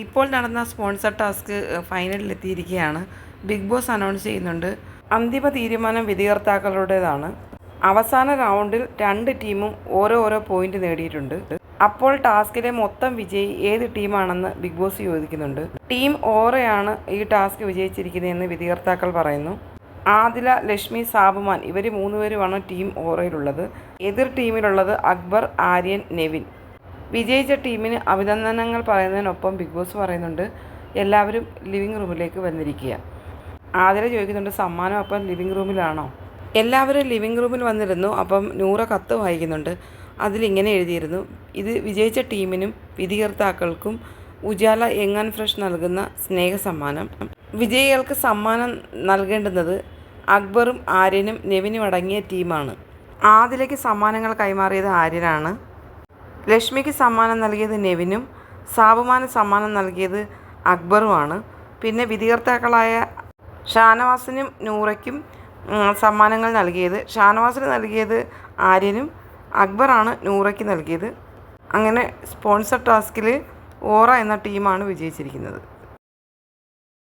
ഇപ്പോൾ നടന്ന sponsor task ഫൈനലിൽ എത്തിയിരിക്കുകയാണ് ബിഗ് ബോസ് അനൗൺസ് ചെയ്യുന്നുണ്ട്. അന്തിമ തീരുമാനം വിധികർത്താക്കളുടേതാണ്. അവസാന റൗണ്ടിൽ രണ്ട് ടീമും ഓരോ ഓരോ പോയിന്റ് നേടിയിട്ടുണ്ട്. അപ്പോൾ ടാസ്കിലെ മൊത്തം വിജയി ഏത് ടീമാണെന്ന് ബിഗ് ബോസ് ചോദിക്കുന്നുണ്ട്. ടീം ഓറയാണ് ഈ ടാസ്ക് വിജയിച്ചിരിക്കുന്നതെന്ന് വിധികർത്താക്കൾ പറയുന്നു. ആദില ലക്ഷ്മി സാബുമാൻ ഇവർ മൂന്നുപേരുമാണ് ടീം ഓറയിലുള്ളത്. എതിർ ടീമിലുള്ളത് അക്ബർ ആര്യൻ നെവിൻ. വിജയിച്ച ടീമിന് അഭിനന്ദനങ്ങൾ പറയുന്നതിനൊപ്പം ബിഗ് ബോസ് പറയുന്നുണ്ട് എല്ലാവരും ലിവിംഗ് റൂമിലേക്ക് വന്നിരിക്കുക. ആതിര ചോദിക്കുന്നുണ്ട് സമ്മാനം അപ്പം ലിവിംഗ് റൂമിലാണോ? എല്ലാവരും ലിവിംഗ് റൂമിൽ വന്നിരുന്നു അപ്പം നൂറ കത്ത് വായിക്കുന്നുണ്ട്. അതിലിങ്ങനെ എഴുതിയിരുന്നു ഇത് വിജയിച്ച ടീമിനും വിധികർത്താക്കൾക്കും ഉജാല ആൻഡ് ഫ്രഷ് നൽകുന്ന സ്നേഹ സമ്മാനം. വിജയികൾക്ക് സമ്മാനം നൽകേണ്ടുന്നത് അക്ബറും ആര്യനും നെവിനും അടങ്ങിയ ടീമാണ്. ആദിലേക്ക് സമ്മാനങ്ങൾ കൈമാറിയത് ആര്യനാണ് ലക്ഷ്മിക്ക് സമ്മാനം നൽകിയത് നെവിനും സാബുമാന് സമ്മാനം നൽകിയത് അക്ബറുമാണ്. പിന്നെ വിധികർത്താക്കളായ ഷാനവാസിനും നൂറയ്ക്കും സമ്മാനങ്ങൾ നൽകിയത് ഷാനവാസിന് നൽകിയത് ആര്യനും അക്ബറാണ് നൂറയ്ക്ക് നൽകിയത്. അങ്ങനെ സ്പോൺസർ ടാസ്കിൽ ഓറ എന്ന ടീമാണ് വിജയിച്ചിരിക്കുന്നത്.